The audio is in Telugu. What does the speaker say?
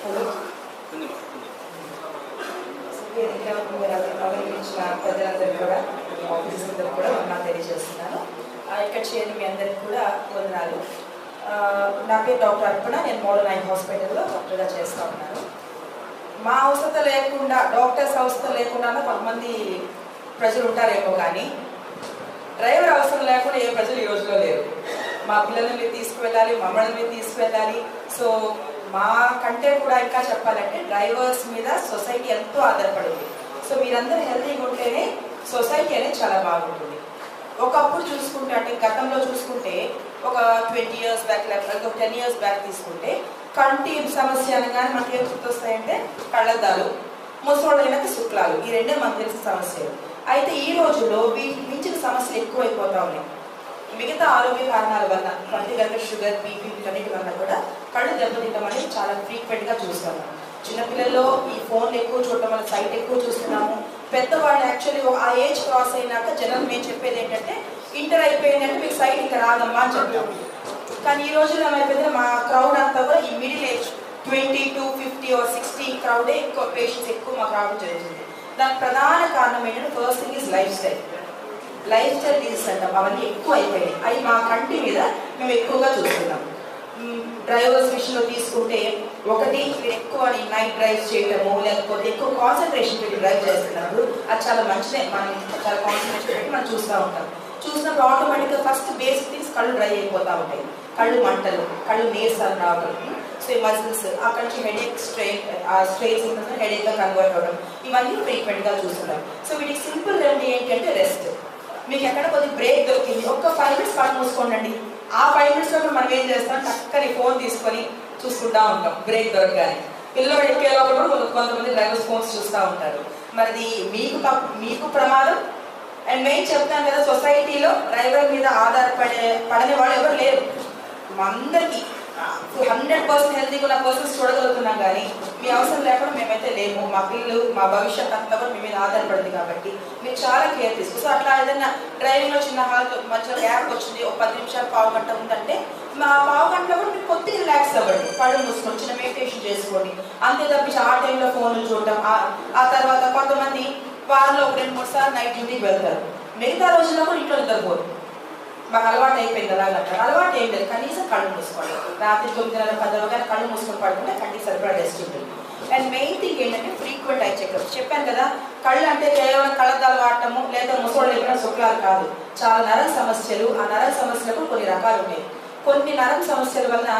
హలో మీరు అభినందించిన ప్రజలందరికీ కూడా ఆఫీస్ అందరికీ కూడా వందనాలు తెలియజేస్తున్నాను ఆ, ఇక్కడ చేరిన మీ అందరికీ కూడా వందనాలు నా పేరు డాక్టర్ అర్పణ నేను మోడల్ ఐ హాస్పిటల్లో డాక్టర్గా చేస్తూ ఉన్నాను మా అవసరత లేకుండా డాక్టర్స్ అవసరం లేకుండా కొంతమంది ప్రజలు ఉంటారేమో కానీ డ్రైవర్ అవసరం లేకుండా ఏ ప్రజలు ఈ రోజులో లేరు. మా పిల్లల్ని మీరు తీసుకువెళ్ళాలి మమ్మల్ని మీరు తీసుకువెళ్ళాలి. సో మా కంటే కూడా ఇంకా చెప్పాలంటే డ్రైవర్స్ మీద సొసైటీ ఎంతో ఆధారపడింది. సో మీరందరూ హెల్తీగా ఉంటేనే సొసైటీ అనేది చాలా బాగుంటుంది. ఒకప్పుడు చూసుకుంటే అంటే గతంలో చూసుకుంటే ఒక ట్వంటీ ఇయర్స్ బ్యాక్ లేకపోతే ఒక టెన్ ఇయర్స్ బ్యాక్ తీసుకుంటే కంటి సమస్య అనగానే మనకి ఏం గుర్తొస్తాయంటే కళ్ళద్దాలు ముసలోళ్ళైనాక శుక్లాలు ఈ రెండే మనకు తెలిసిన సమస్యలు. అయితే ఈ రోజుల్లో వీటికి మించిన సమస్యలు ఎక్కువైపోతా ఉన్నాయి. మిగతా ఆరోగ్య కారణాల వల్ల పర్టికులర్గా షుగర్ బీపీ వీటన్నిటి వల్ల కూడా కళ్ళు దెబ్బతింటాం అనేది చాలా ఫ్రీక్వెంట్గా చూస్తాము చిన్నపిల్లల్లో ఈ ఫోన్లు ఎక్కువ చూడటం వల్ల సైట్ ఎక్కువ చూస్తున్నాము. పెద్దవాళ్ళు యాక్చువల్లీ ఆ ఏజ్ క్రాస్ అయినాక జనం మేము చెప్పేది ఏంటంటే ఇంటర్ అయిపోయిందంటే మీకు సైట్ ఇంకా రాదమ్మా అని చెప్తాం. కానీ ఈ రోజుల్లో ఏమైపోయిందంటే మా క్రౌడ్ అంతా కూడా ఈ middle age twenty two fifty or sixty క్రౌడే ఎక్కువ పేషెంట్స్ ఎక్కువ మాకు రావడం జరుగుతుంది. దానికి ప్రధాన కారణం ఏంటంటే first thing is life style life style disease అంటాం అవన్నీ ఎక్కువ అయిపోయాయి అవి మా కంటి మీద మేము ఎక్కువగా చూస్తున్నాం. డ్రైవర్స్ విషయంలో తీసుకుంటే ఒకటి ఎక్కువ నైట్ డ్రైవ్ చేయటము లేకపోతే ఎక్కువ కాన్సన్ట్రేషన్ పెట్టి డ్రైవ్ చేస్తున్నప్పుడు అది చాలా మంచిదే. మనం చాలా కాన్సన్ట్రేషన్ పెట్టి మనం చూస్తూ ఉంటాం. చూసినప్పుడు ఆటోమేటిక్గా ఫస్ట్ బేసిక్ థింగ్స్ కళ్ళు డ్రై అయిపోతూ ఉంటాయి. కళ్ళు మంటలు కళ్ళు నీరసాలు రావడం సో ఈ మజిల్స్ అక్కడి నుంచి హెడేక్ స్ట్రెయిన్ ఆ స్ట్రెయిన్స్ హెడేక్గా కన్వర్ట్ అవ్వడం ఇవన్నీ ఫ్రీక్వెంట్గా చూస్తున్నాం. సో వీటికి సింపుల్ రెమెడీ ఏంటంటే రెస్ట్ మీకు ఎక్కడ కొద్దిగా బ్రేక్ దొరికింది. ఒక్క ఫైవ్ మినిట్స్ కళ్ళు మూసుకోండి ఆ ఫైవ్ మినిట్స్లో మనం ఏం చేస్తాం? చక్కని ఫోన్ తీసుకొని చూసుకుంటా ఉంటాం. బ్రేక్ దొరకగానే. పిల్లలు ఎక్కేలో కూడా కొంత- కొంతమంది డ్రైవర్స్ ఫోన్స్ చూస్తూ ఉంటారు. మరి మీకు మీకు ప్రమాదం. అండ్ మెయిన్ చెప్తాను కదా సొసైటీలో డ్రైవర్ మీద ఆధారపడే పడని వాళ్ళు ఎవరు లేరు. అందరికీ. పర్సన్ పర్సెంట్ హెల్తీగా ఉన్న పర్సన్స్ చూడగలుగుతున్నాం కానీ మీ అవసరం లేకుండా మేమైతే లేము. మా పిల్లలు మా భవిష్యత్ అంతా కూడా మీ మీద ఆధారపడింది కాబట్టి మీరు చాలా కేర్ తీసుకో. సో అట్లా ఏదైనా డ్రైవింగ్లో చిన్న హాల్ మధ్యలో గ్యాప్ వచ్చింది ఒక పది నిమిషాలు పావు గంట ఉందంటే మా పావు గంటలో కూడా మీరు కొద్దిగా రిలాక్స్ అవ్వండి. కళ్ళు మూసుకొని చిన్న మెడిటేషన్ చేసుకోండి. అంతే తప్పించి ఆ టైంలో ఫోన్లు చూడటం ఆ- తర్వాత కొంతమంది వారంలో ఒక రెండు మూడు సార్లు నైట్ డ్యూటీకి వెళ్తారు. మిగతా రోజుల్లో కూడా ఇంట్లో నిద్రపోరు మాకు అలవాటు అయిపోయింది కదా అంటారు అలవాటు ఏం లేదు. కనీసం కళ్ళు మూసుకోండి. రాత్రి తొమ్మిదిన్నర పదవ అవగానే కళ్ళు మూసుకొని పడుకుంటే కంటికి సరిపడా రెస్ట్ ఉంటుంది. అండ్ మెయిన్ థింగ్ ఏంటంటే ఫ్రీక్వెంట్ ఐ చెకప్ చెప్పాను కదా కళ్ళు అంటే కేవలం కళ్ళద్దాలు వాడటము లేదా ముసోళ్ళు ఎక్కడ శుక్లాలు కాదు. చాలా నర సమస్యలు ఆ నర సమస్యలకు కొన్ని రకాలు ఉన్నాయి. కొన్ని నరం సమస్యల వలన